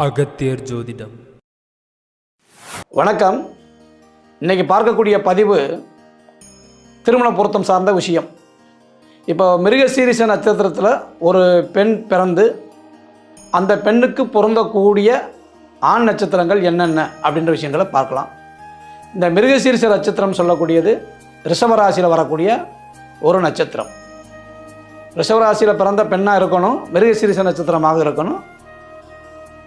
அகத்தியர் ஜோதிடம். வணக்கம். இன்னைக்கு பார்க்கக்கூடிய பதிவு திருமண பொருத்தம் சார்ந்த விஷயம். இப்போ மிருகசீரிச நட்சத்திரத்தில் ஒரு பெண் பிறந்து அந்த பெண்ணுக்கு பொருந்தக்கூடிய ஆண் நட்சத்திரங்கள் என்னென்ன அப்படின்ற விஷயங்களை பார்க்கலாம். இந்த மிருகசீரிச நட்சத்திரம் சொல்லக்கூடியது ரிஷபராசியில் வரக்கூடிய ஒரு நட்சத்திரம். ரிஷபராசியில் பிறந்த பெண்ணாக இருக்கணும் மிருகசீரிச நட்சத்திரமாக இருக்கணும்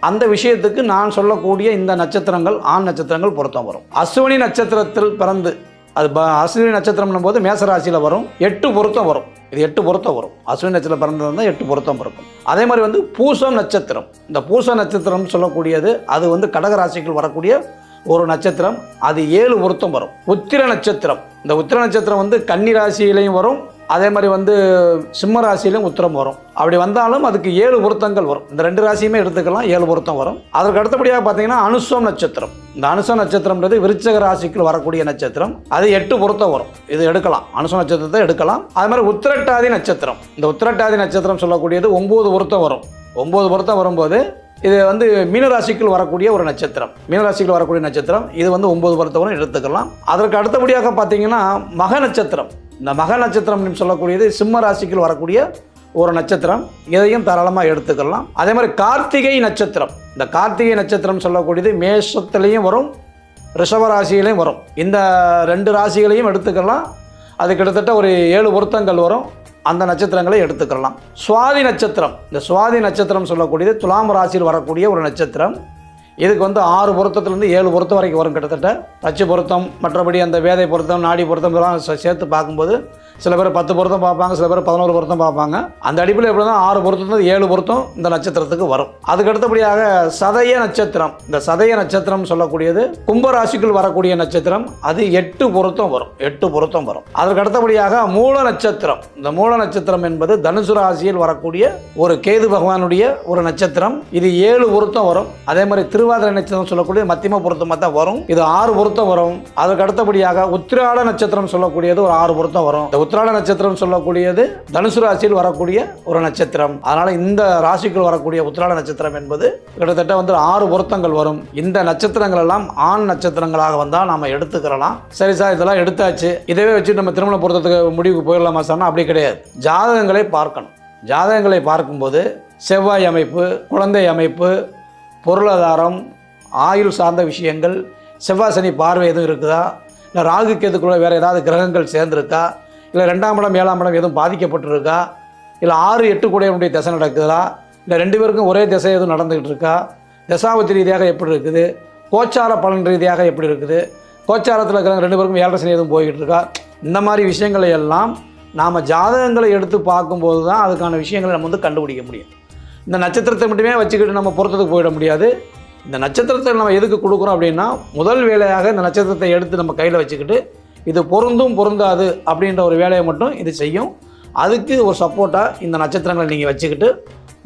அந்த விஷயத்துக்கு நான் சொல்லக்கூடிய இந்த நட்சத்திரங்கள் ஆண் நட்சத்திரங்கள் பொருத்தம் வரும். அஸ்வினி நட்சத்திரத்தில் பிறந்து அது ப அஸ்வினி நட்சத்திரம்னும் போது மேசராசியில் வரும். எட்டு பொருத்தம் வரும். இது எட்டு பொருத்தம் வரும். அஸ்வினி நட்சத்திரம் பிறந்தது தான் எட்டு பொருத்தம் பிறக்கும் அதே மாதிரி வந்து பூசம் நட்சத்திரம். இந்த பூச நட்சத்திரம் சொல்லக்கூடியது அது வந்து கடகராசிக்குள் வரக்கூடிய ஒரு நட்சத்திரம். அது ஏழு பொருத்தம் வரும். உத்திர நட்சத்திரம். இந்த உத்திர நட்சத்திரம் வந்து கன்னி ராசியிலையும் வரும். அதே மாதிரி வந்து சிம்ம ராசியிலும் உத்திரம் வரும். அப்படி வந்தாலும் அதுக்கு ஏழு பொருத்தங்கள் வரும். இந்த ரெண்டு ராசியுமே எடுத்துக்கலாம் ஏழு பொருத்தம் வரும். அதற்கு அடுத்தபடியாக பார்த்தீங்கன்னா அனுசம் நட்சத்திரம். இந்த அனுசம் நட்சத்திரம்ன்றது விருச்சக ராசிக்குள் வரக்கூடிய நட்சத்திரம். அது எட்டு பொருத்தம் வரும். இது எடுக்கலாம். அனுசம் நட்சத்திரத்தை எடுக்கலாம். அதே மாதிரி உத்திரட்டாதி நட்சத்திரம். இந்த உத்திரட்டாதி நட்சத்திரம் சொல்லக்கூடியது ஒம்பது பொருத்தம் வரும். ஒம்பது பொருத்தம் வரும்போது இது வந்து மீனராசிக்குள் வரக்கூடிய ஒரு நட்சத்திரம். மீனராசிக்குள் வரக்கூடிய நட்சத்திரம். இது வந்து ஒன்பது பொருத்தவரை எடுத்துக்கலாம். அதற்கு அடுத்தபடியாக பார்த்தீங்கன்னா மக நட்சத்திரம். இந்த மக நட்சத்திரம் சொல்லக்கூடியது சிம்ம ராசிக்குள் வரக்கூடிய ஒரு நட்சத்திரம். இதையும் தாராளமாக எடுத்துக்கலாம். அதே மாதிரி கார்த்திகை நட்சத்திரம். இந்த கார்த்திகை நட்சத்திரம் சொல்லக்கூடியது மேஷத்துலேயும் வரும் ரிஷபராசியிலையும் வரும். இந்த ரெண்டு ராசிகளையும் எடுத்துக்கலாம். அது கிட்டத்தட்ட ஒரு ஏழு பொருத்தங்கள் வரும். அந்த நட்சத்திரங்களை எடுத்துக்கலாம். சுவாதி நட்சத்திரம். இந்த சுவாதி நட்சத்திரம் சொல்லக்கூடியது துலாம் ராசியில் வரக்கூடிய ஒரு நட்சத்திரம். இதுக்கு வந்து ஆறு பொருத்தத்துலேருந்து ஏழு பொருத்தம் வரைக்கும் வரும் கிட்டத்தட்ட. தச்சு பொருத்தம் மற்றபடி அந்த வேதை பொருத்தம் நாடி பொருத்தம் இதெல்லாம் சே- சேர்த்து பார்க்கும்போது சில பேர் பத்து பொருத்தம் பார்ப்பாங்க சில பேர் பதினோரு பொருத்தம் பார்ப்பாங்க. அந்த அடிப்படையில் எப்படி தான் ஆறு பொருத்தம் ஏழு பொருத்தம் இந்த நட்சத்திரத்துக்கு வரும். அதுக்கு அடுத்தபடியாக சதய நட்சத்திரம். இந்த சதய நட்சத்திரம் சொல்லக்கூடியது கும்பராசிக்குள் வரக்கூடிய நட்சத்திரம். அது எட்டு பொருத்தம் வரும். எட்டு பொருத்தம் வரும். அதற்கு அடுத்தபடியாக மூல நட்சத்திரம். இந்த மூல நட்சத்திரம் என்பது தனுசு ராசியில் வரக்கூடிய ஒரு கேது பகவானுடைய ஒரு நட்சத்திரம். இது ஏழு பொருத்தம் வரும். அதே மாதிரி திருவாதிரை நட்சத்திரம் சொல்லக்கூடிய மத்தியம பொருத்தமாக தான் வரும். இது ஆறு பொருத்தம் வரும். அதற்கு அடுத்தபடியாக உத்திராட நட்சத்திரம் சொல்லக்கூடியது ஒரு ஆறு பொருத்தம் வரும். இந்த உத்திராட நட்சத்திரம் சொல்லக்கூடியது தனுசு ராசியில் வரக்கூடிய ஒரு நட்சத்திரம். அதனால் இந்த ராசிக்குள் வரக்கூடிய உத்திராட நட்சத்திரம் என்பது கிட்டத்தட்ட வந்து ஆறு பொருத்தங்கள் வரும். இந்த நட்சத்திரங்கள் எல்லாம் ஆண் நட்சத்திரங்களாக வந்தால் நாம் எடுத்துக்கிறலாம். சரி சார் இதெல்லாம் எடுத்தாச்சு. இதவே வச்சு நம்ம திருமண பொருத்தத்துக்கு முடிவுக்கு போயிடலாமா சார்னா அப்படி கிடையாது. ஜாதகங்களை பார்க்கணும். ஜாதகங்களை பார்க்கும்போது செவ்வாய் அமைப்பு குழந்தை அமைப்பு பொருளாதாரம் ஆயுள் சார்ந்த விஷயங்கள் செவ்வாய் சனி பார்வை எதுவும் இருக்குதா? இல்லை ராகு கேதுக்குள்ள வேறு ஏதாவது கிரகங்கள் சேர்ந்துருக்கா? இல்லை ரெண்டாம் இடம் ஏழாம் இடம் எதுவும் பாதிக்கப்பட்டிருக்கா? இல்லை ஆறு எட்டு கூடையனுடைய திசை நடக்குதா? இல்லை ரெண்டு பேருக்கும் ஒரே திசை எதுவும் நடந்துக்கிட்டு இருக்கா தசாபத்தி ரீதியாக எப்படி இருக்குது? கோச்சார பலன் ரீதியாக எப்படி இருக்குது? கோச்சாரத்தில் இருக்கிற ரெண்டு பேருக்கும் ஏழரை சனி எதுவும் போய்கிட்டு இருக்கா இந்த மாதிரி விஷயங்களை எல்லாம் நாம் ஜாதகங்களை எடுத்து பார்க்கும்போது தான் அதுக்கான விஷயங்களை நம்ம வந்து கண்டுபிடிக்க முடியும். இந்த நட்சத்திரத்தை மட்டுமே வச்சுக்கிட்டு நம்ம பொறுத்ததுக்கு போயிட முடியாது. இந்த நட்சத்திரத்தை நம்ம எதுக்கு கொடுக்குறோம் அப்படின்னா முதல் வேலையாக இந்த நட்சத்திரத்தை எடுத்து நம்ம கையில் வச்சுக்கிட்டு இது பொருந்தும் பொருந்தாது அப்படின்ற ஒரு வேலையை மட்டும் இது செய்யும். அதுக்கு ஒரு சப்போர்ட்டாக இந்த நட்சத்திரங்களை நீங்கள் வச்சுக்கிட்டு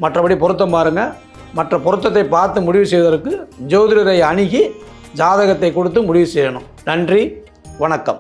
மற்றபடி பொருத்தம் பாருங்கள் மற்ற பொருத்தத்தை பார்த்து முடிவு செய்வதற்கு ஜோதிடரை அணுகி ஜாதகத்தை கொடுத்து முடிவு செய்யணும். நன்றி வணக்கம்.